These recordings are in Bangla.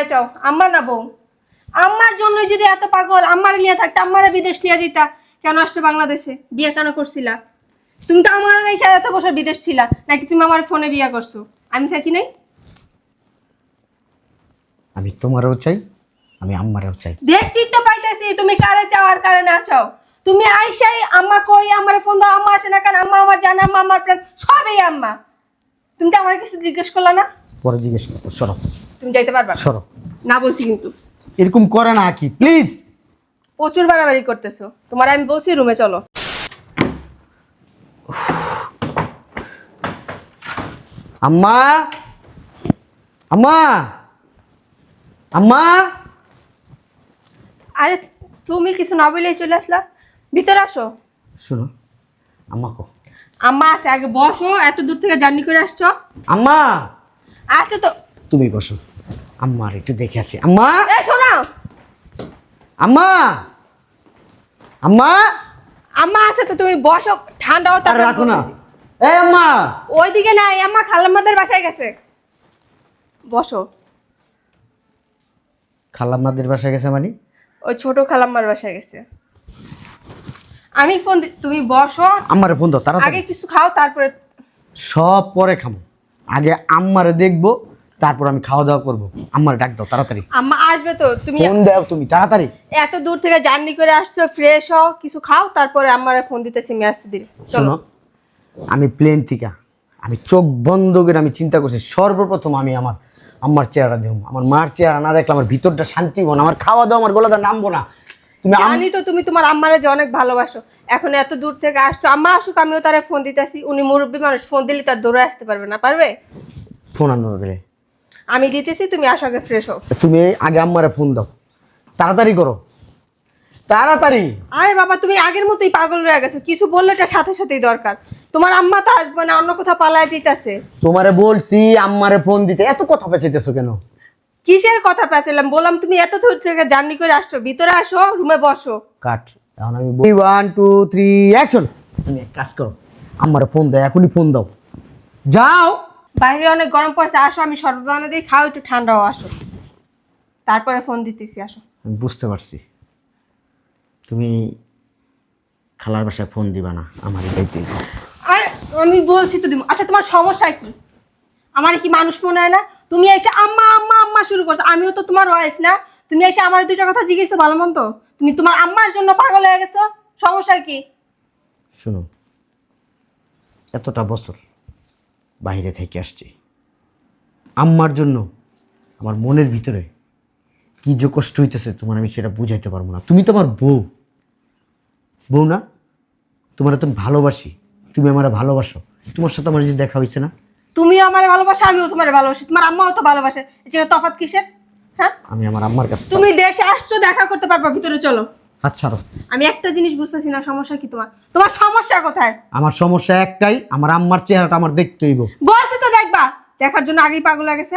কারে চাও। আম্মা না বউ। আম্মার জন্যই যদি এত পাগল আম্মার নিয়ে থাকতে আম্মারা বিদেশ নিয়ে যেতা কেন আসছো বাংলাদেশে? বিয়ে কেন করছিলা? তুমি তো আমার রেখে এত বছর বিদেশ ছিলা নাকি তুমি আমার ফোনে বিয়ে করছ? আমি থাকি নাই? আমি তোমারও চাই আমি আম্মারও চাই। দেখতেই তো পাইতেছি তুমি কারে চাও আর কারে না চাও? তুমি আইসাই আম্মা কই আমার ফোন দাও আম্মা আসে না কেন? আম্মা আমার জানা আম্মা আমার প্রাণ সবই আম্মা। তুমি তো আমার কিছু জিজ্ঞেস করলা না? পরে জিজ্ঞেস করব সরো। তুমি যাইতে পারবা। সরো। না বলছি কিন্তু। এরকম করে না কি প্লিজ প্রচুর বাড়াবাড়ি করতেছো। তোমার আমি বলছি রুমে চলো। আম্মা! আম্মা! আম্মা! আরে তুমি কিছু না বলেই চলে আসলা। ভিতরে আসো। শোনো আম্মা কো। আম্মা আছে আগে বসো এত দূর থেকে জার্নি করে আসছো। আম্মা! আসো তো তুমি বসো। আম্মার একটু দেখে আসি। আম্মা! শোনো! আম্মা! আম্মা! আম্মা আছে তো তুমি বসো ঠান্ডাও আর রাখো না। এই আম্মা! ওইদিকে নাই আম্মা খালাম্মাদের বাসায় গেছে। বসো। খালাম্মাদের বাসায় গেছে মানে? ওই ছোট খালাম্মার বাসায় গেছে। আমি ফোন তুমি বসো। আম্মারে ফোন দাও তাড়াতাড়ি। আগে কিছু খাও তারপরে সব পরে খাব আগে আম্মারে দেখব তারপর আমি খাওয়া দাওয়া করব। আম্মারে ডাক দাও তাড়াতাড়ি। আম্মা আসবে তো তুমি ফোন দাও তুমি তাড়াতাড়ি। এত দূর থেকে জার্নি করে আসছো ফ্রেশ হও কিছু খাও তারপরে আমার ফোন দিতেছি আমি আসতে দিই। চলো। আমি প্লেন থেকে। আমি চোখ বন্ধ করে আমি চিন্তা করছি সর্বপ্রথম আমি আমার আম্মার চেহারা দেখব আমার মার চেহারা না দেখলে আমার ভিতরটা শান্তি হব না আমার খাওয়া দাওয়া আমার গলাটা নামবো না। তুমি আম- জানি তো তুমি তোমার আম্মারে যে অনেক ভালোবাসো। এখন এত দূর থেকে আসছো আম্মা আসুক আমিও তারা ফোন দিতেছি। উনি মুরব্বী মানুষ ফোন দিলে তার দৌড়ে আসতে পারবে না পারবে? ফোন আনো দিলে আমি দিতেছি তুমি আসো আগে ফ্রেশ হও। তুমি আগে আম্মারে ফোন দাও। তাড়াতাড়ি করো। তাড়াতাড়ি। আরে বাবা তুমি আগের মতোই পাগল রয়ে গেছো। কিছু বললে এটা সাথে সাথেই দরকার। তোমার আম্মা তো আসবে না অন্য কোথাও পালায় যেতেছে। তোমারে বলছি আম্মারে ফোন দিতে। এত কথা পেঁচাইতেছো কেন? কিসের কথা পেঁচালাম বললাম তুমি এত দূর থেকে জার্নি করে আসছো। ভিতরে আসো রুমে বসো। কাট। এখন আমি বলি ওয়ান টু থ্রি অ্যাকশন তুমি এক কাজ করো। আম্মারে ফোন দাও এখনই ফোন দাও। যাও। বাইরে অনেক গরম পড়ছে আসো আমি বানা দিই খাও একটু ঠান্ডাও আসো। তারপরে ফোন দিতেছি আসো। আমি বুঝতে পারছি। তুমি খালার বাসায় ফোন দিবা না আমার এটাইতে আর আমি বলছি তো দিব আচ্ছা তোমার সমস্যা কি? আমার কি মানুষ মনে হয় না? তুমি এসে আম্মা আম্মা আম্মা শুরু করছ। আমিও তো তোমার ওয়াইফ না। তুমি এসে আমার দুইটা কথা জিজ্ঞেসো ভালো মন্দ? তুমি তোমার আম্মার জন্য পাগল হয়ে গেছো? সমস্যা কি? শুনো এতটা বছর বাইরে থেকে আসছি। আম্মার জন্য আমার মনের ভিতরে কি যে কষ্ট হইতেছে তোমার আমি সেটা বুঝাইতে পারব না। তুমি তো আমার বউ। বউ না? তোমার তো ভালোবাসি। তুমি আমার ভালোবাসো। তোমার সাথে আমার যে দেখা হয়েছে না? তুমিও আমার ভালোবাসো আমিও তোমার ভালোবাসি। তোমার আম্মাও তো ভালোবাসে। যে তফাৎ কিসের? হ্যাঁ? আমি আমার আম্মার কাছে তুমি দেশে আসছো দেখা করতে পারবা ভিতরে চলো। ছাড়ো। আমি একটা জিনিস বুঝতেছি না সমস্যা কি তোমার? তোমার সমস্যা কোথায়? আমার সমস্যা একটাই আমার আম্মার চেহারাটা আমার দেখতে হইব। বলছি তো দেখবা দেখার জন্য আগেই পাগল লাগেছে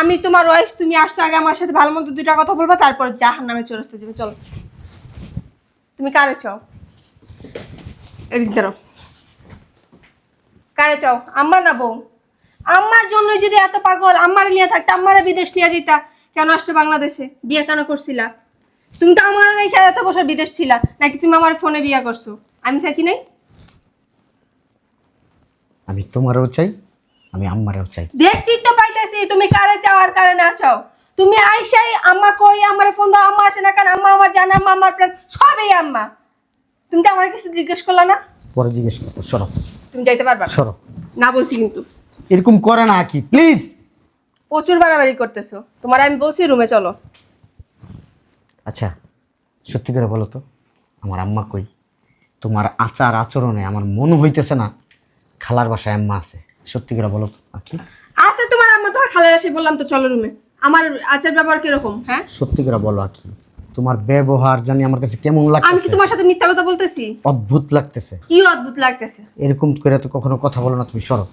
আমি তোমার ওয়াইফ তুমি আসছো আগে আমার সাথে ভালো মন্দ দুইটা কথা বলবা তারপর জাহান নামে চলে আসতে যাবে চলো। তুমি কারে চাও? এদিক ধরো। কারে চাও? আম্মা না বউ? আম্মার জন্য যদি এত পাগল আম্মার নিয়ে থাকতে আম্মারা বিদেশ নিয়ে যেতা কেন আসছো বাংলাদেশে? বিয়ে কেন করছিলা? তুমি তো আমার রেখে এত বছর বিদেশ ছিলা নাকি তুমি আমার ফোনে বিয়ে করছ? আমি থাকি নাই? আমি তোমারও চাই আমি আম্মারও চাই। দেখতেই তো পাইতেছি তুমি কারে চাও আর কারে না চাও? তুমি আইসাই আম্মা কই আমার ফোন দাও আম্মা আসে না কেন? আম্মা আমার জানা আম্মা আমার প্রাণ সবই আম্মা। তুমি তো আমার কিছু জিজ্ঞেস করলা না? পরে জিজ্ঞেস করব সরো। তুমি যাইতে পারবা। সরো। না বলছি কিন্তু। এরকম করে না কি প্লিজ প্রচুর বাড়াবাড়ি করতেছো। তোমার আমি বলছি রুমে চলো। আচ্ছা সত্যি করে বলো তো আমার আম্মা কই? তোমার আচার আচরণে আমার মনে হইতেছে না খালার বাসায় আম্মা আছে সত্যি করে বলো তো। আর কি? আচ্ছা তোমার আম্মা তোমার খালের আসে বললাম তো চলো রুমে আমার আচার ব্যবহার কীরকম হ্যাঁ? সত্যি করে বলো আর কি? তোমার ব্যবহার জানি আমার কাছে কেমন আমি কি তোমার সাথে মিথ্যা কথা বলতেছি? অদ্ভুত লাগতেছে। কি অদ্ভুত লাগতেছে? এরকম করে তো কখনো কথা বলো না তুমি সরো।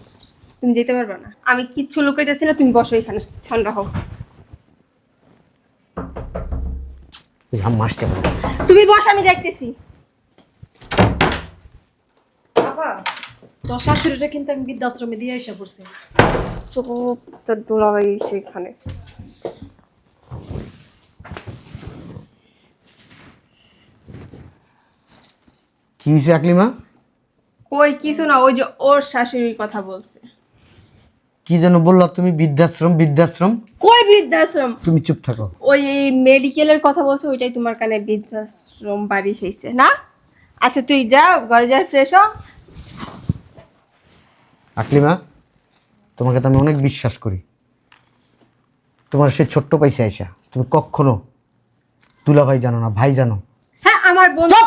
তুমি যেতে পারবে না। আমি কিচ্ছু লুকাইতেছি না তুমি বসো এখানে ঠান্ডা হোক তুমি বস আমি দেখতেছি। তোর শাশুড়িটা কিন্তু আমি বৃদ্ধাশ্রমে দিয়ে এসে পড়ছি। সেখানে কি হয়েছে ওই কিছু না ওই যে ওর শাশুড়ির কথা বলছে। কি যেন বললা তুমি? বৃদ্ধাশ্রম বৃদ্ধাশ্রম? কই বৃদ্ধাশ্রম? তুমি চুপ থাকো। ওই মেডিকেলের কথা বলছো ওইটাই তোমার কানে বৃদ্ধাশ্রম বাড়ি হয়েছে না? আচ্ছা তুই যা ঘরে যা ফ্রেশ হ। আকলিমা তোমাকে তো আমি অনেক বিশ্বাস করি। তোমার সেই ছোট্ট পয়সা আইসা তুমি কখনো তুলা ভাই জানো না ভাই জানো। হ্যাঁ আমার বন্ধু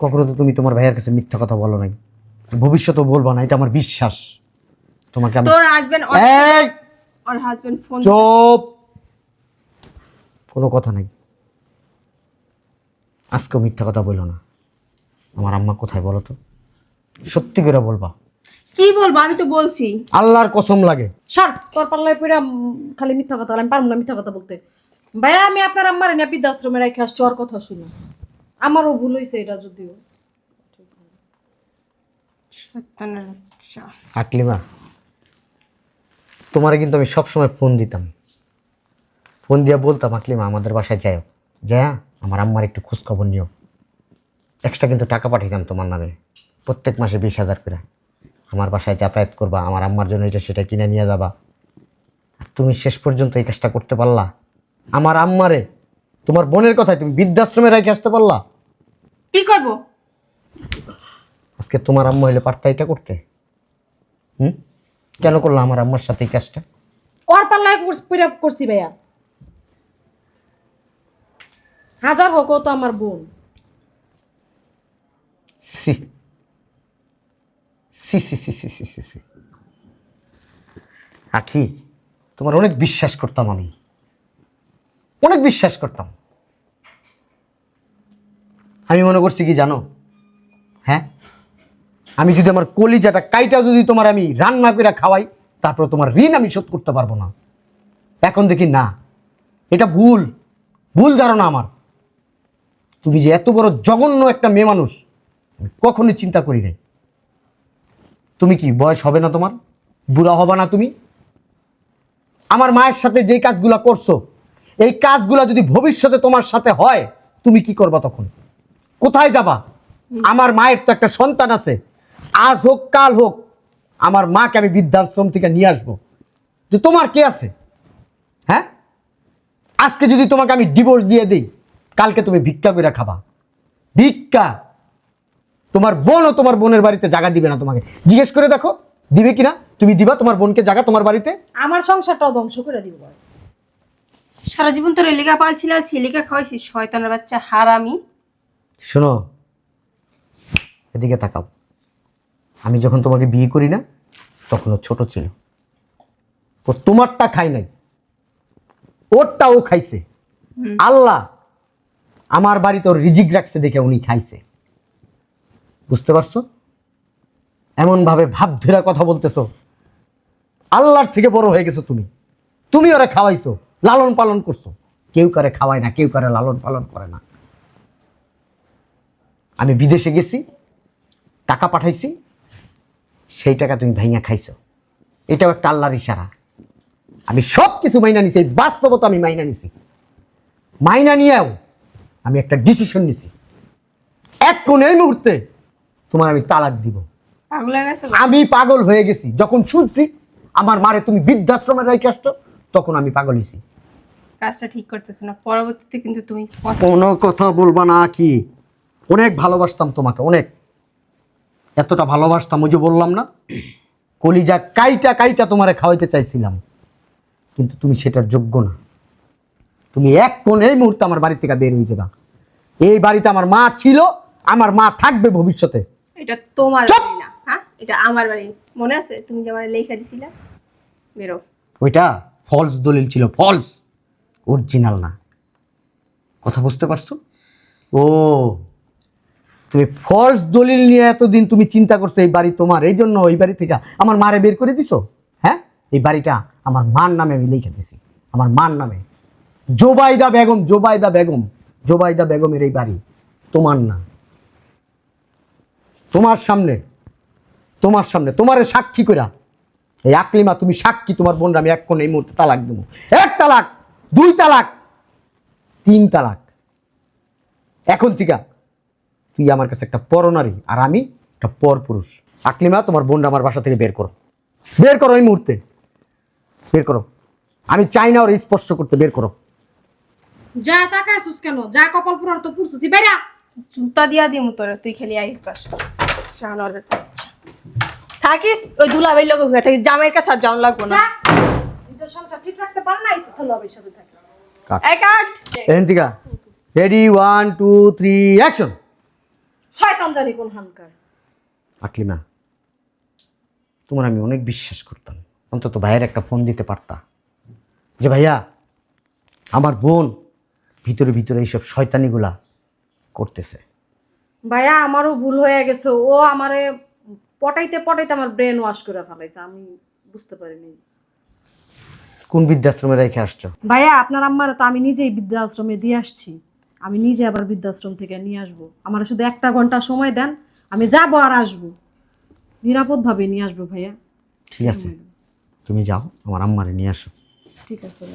কখনো তো তুমি তোমার ভাইয়ের কাছে মিথ্যা কথা বলো নাই। ভবিষ্যতেও বলবা না এটা আমার বিশ্বাস। তোমাকে আমি তোর হাজবেন্ড! ওর হাজবেন্ড ফোন চুপ! কোনো কথা নাই। আজকে মিথ্যা কথা বলল না। আমার আম্মা কোথায় বলো তো? সত্যি করে বলবা। কি বলব? আমি তো বলছি। আল্লাহর কসম লাগে। সর তোর পাল্লায় পড়ে খালি মিথ্যা কথা। আমি পারব না মিথ্যা কথা বলতে। ভাইয়া আমি আপনার আম্মার না বৃদ্ধাশ্রমে রেখে আসছি ওর কথা শুনে। আমারও ভুল হয়েছে এটা যদিও। বাচ্চা। আকলিমা তোমারে কিন্তু আমি সবসময় ফোন দিতাম। ফোন দিয়ে বলতাম আকলিমা আমাদের বাসায় যাও যা আমার আম্মার একটু খোঁজ খবর নিও। এক্সট্রা কিন্তু টাকা পাঠাইতাম তোমার নামে। প্রত্যেক মাসে বিশ হাজার করে। আমার বাসায় যাতায়াত করবা আমার আম্মার জন্য এটা সেটা কিনে নিয়ে যাবা। আর তুমি শেষ পর্যন্ত এই কাজটা করতে পারলা। আমার আম্মারে তোমার বোনের কথায় তুমি বৃদ্ধাশ্রমে রেখে আসতে পারলা। কি করব? আজকে তোমার আম্মা হইলে পারতা এটা করতে? হুম? কেন করলা আমার আম্মার সাথে এই কাজটা? ওর পাল্লায় পড়ে করছি ভাইয়া। হাজার হোক তো আমার বোন। সি। সি সি সি সি সি সি সি। আখি তোমার অনেক বিশ্বাস করতাম আমি। অনেক বিশ্বাস করতাম। আমি মনে করছি কি জানো? হ্যাঁ? আমি যদি আমার কলিজাটা কাইটা যদি তোমার আমি রান্না করে খাওয়াই তারপর তোমার ঋণ আমি শোধ করতে পারব না। এখন দেখি না এটা ভুল ভুল ধারণা আমার। তুমি যে এত বড় জঘন্য একটা মেয়ে মানুষ কখনোই চিন্তা করি নাই। তুমি কি বয়স হবে না তোমার? বুড়া হবে না তুমি? আমার মায়ের সাথে যেই কাজগুলা করছ এই কাজগুলা যদি ভবিষ্যতে তোমার সাথে হয় তুমি কি করবা তখন? কোথায় যাবা? আমার মায়ের তো একটা সন্তান আছে আজ হোক কাল হোক আমার মাকে আমি বৃদ্ধাশ্রম থেকে নিয়ে আসব। যে তোমার কে আছে? হ্যাঁ? আজকে যদি তোমাকে আমি ডিভোর্স দিয়ে দিই কালকে তুমি ভিক্ষা করে খাবা। ভিক্ষা! তোমার বোনও তোমার বোনের বাড়িতে জায়গা দিবে না তোমাকে। জিজ্ঞেস করে দেখো দিবে কিনা? তুমি দিবা তোমার বোনকে জায়গা তোমার বাড়িতে? আমার সংসারটাও ধ্বংস করে দিব। সারা জীবন তোর এলিকা পালছিলাম ছেলেকা খাওয়াইছি। শয়তানের বাচ্চা হারামি। শোনো এদিকে তাকাও। আমি যখন তোমাকে বিয়ে করি না তখন ও ছোট ছিল। ও তোমারটা খাই নাই। ওরটা ও খাইছে আল্লাহ আমার বাড়িতে ওর রিজিক রাখছে দেখে উনি খাইছে। বুঝতে পারছ? এমনভাবে ভাব ধরা কথা বলতেছো। আল্লাহর থেকে বড় হয়ে গেছো তুমি। তুমি ওরা খাওয়াইছো লালন পালন করছ। কেউ কারে খাওয়ায় না কেউ কারে লালন পালন করে না। আমি বিদেশে গেছি টাকা পাঠাইছি সেই টাকা তুমি ভাইয়া খাইছো। এটাও একটা আল্লাহর ইশারা। আমি সব কিছু মাইনা নিছি এই বাস্তবতা আমি মাইনা নিছি। মাইনা নিয়েও আমি একটা ডিসিশন নিছি। এক কোন এই মুহূর্তে তোমার আমি তালাক দিব। পাগল হয়ে গেছে গো? আমি পাগল হয়ে গেছি। যখন শুনছি আমার মারে তুমি বৃদ্ধাশ্রমে রেখে আসছো তখন আমি পাগল হয়েছি কাজটা ঠিক করতেছে না পরবর্তীতে কিন্তু তুমি কোনো কথা বলবা না কি? অনেক ভালোবাসতাম তোমাকে অনেক। এতটা ভালোবাসতাম ওই যে বললাম না? কলিজা কাইটা কাইটা তোমারে খাওয়াইতে চাইছিলাম। কিন্তু তুমি সেটার যোগ্য না। তুমি এক কোণ এই মুহূর্তে আমার বাড়ি থেকে বের হয়ে যাবা এই বাড়িতে আমার মা ছিল আমার মা থাকবে ভবিষ্যতে। এটা তোমার বাড়ি না হ্যাঁ? এটা আমার বাড়ি। মনে আছে? তুমি যে আমার লেখা দিছিলে? বেরো। ওইটা ফলস দলিল ছিল ফলস অরিজিনাল না। কথা বুঝতে পারছ? ও তুমি ফলস দলিল নিয়ে এতদিন তুমি চিন্তা করছ এই বাড়ি তোমার, এই জন্য ওই বাড়ি থেকে আমার মারে বের করে দিছো? হ্যাঁ? এই বাড়িটা আমার মার নামে আমি লিখে দিছি। আমার মার নামে। জোবাইদা বেগম জোবাইদা বেগম, জোবাইদা বেগমের এই বাড়ি তোমার না। তোমার সামনে তোমার সামনে, তোমারে সাক্ষী কইরা, এই আকলিমা তুমি সাক্ষী, তোমার বোনরা আমি এক কোণ এই মুহূর্তে তালাক দেবো। এক তালাক, দুই তালাক, তিন তালাক। এখন থেকে তুই আমার কাছে একটা পরনারী আর আমি একটা পর পুরুষ আকলিমা তোমার বোনটা আমার বাসা থেকে বের করো। বের করো এই মুহূর্তে। বের করো। আমি চাই না ওর স্পর্শ করতে বের করো। যা তাকাইছিস কেন? যা কপাল পুরার তো পুরছিস বাইরা! জুতা দিয়া দিমু তোরে তুই খেলি আইস বাস। জানোয়ারের বাচ্চা। থাকিস? ওই দুলাভাই লোক হয়ে থাকিস। জামাইয়ের কাছে আর যাওয়ান লাগবো না। যা নিজের সংসার ঠিক রাখতে পার না এসে তোর লবের সাথে থাকে। কাট। এই cut! Ready one two three action শয়তান জানি কোন হানকার। আকলিমা তোমার আমি অনেক বিশ্বাস করতাম। অন্তত ভাইয়ের একটা ফোন দিতে পারতা। যে ভাইয়া আমার বোন ভিতরে ভিতরে এইসব শয়তানিগুলা করতেছে। ভাইয়া আমারও ভুল হয়ে গেছে। ও আমারে পটাইতে পটাইতে আমার ব্রেন ওয়াশ করে ফেলাইছে। আমি বুঝতে পারিনি। কোন বৃদ্ধাশ্রমে রেখে আসছো? ভাইয়া আপনার আম্মার তো আমি নিজেই বৃদ্ধাশ্রমে দিয়ে আসছি। আমি নিজে আবার বৃদ্ধাশ্রম থেকে নিয়ে আসব। আমার শুধু একটা ঘণ্টা সময় দেন আমি যাব আর আসব। নিরাপদভাবে নিয়ে আসব ভাইয়া। ঠিক আছে। তুমি যাও আমার আম্মারে নিয়ে আসো। ঠিক আছে।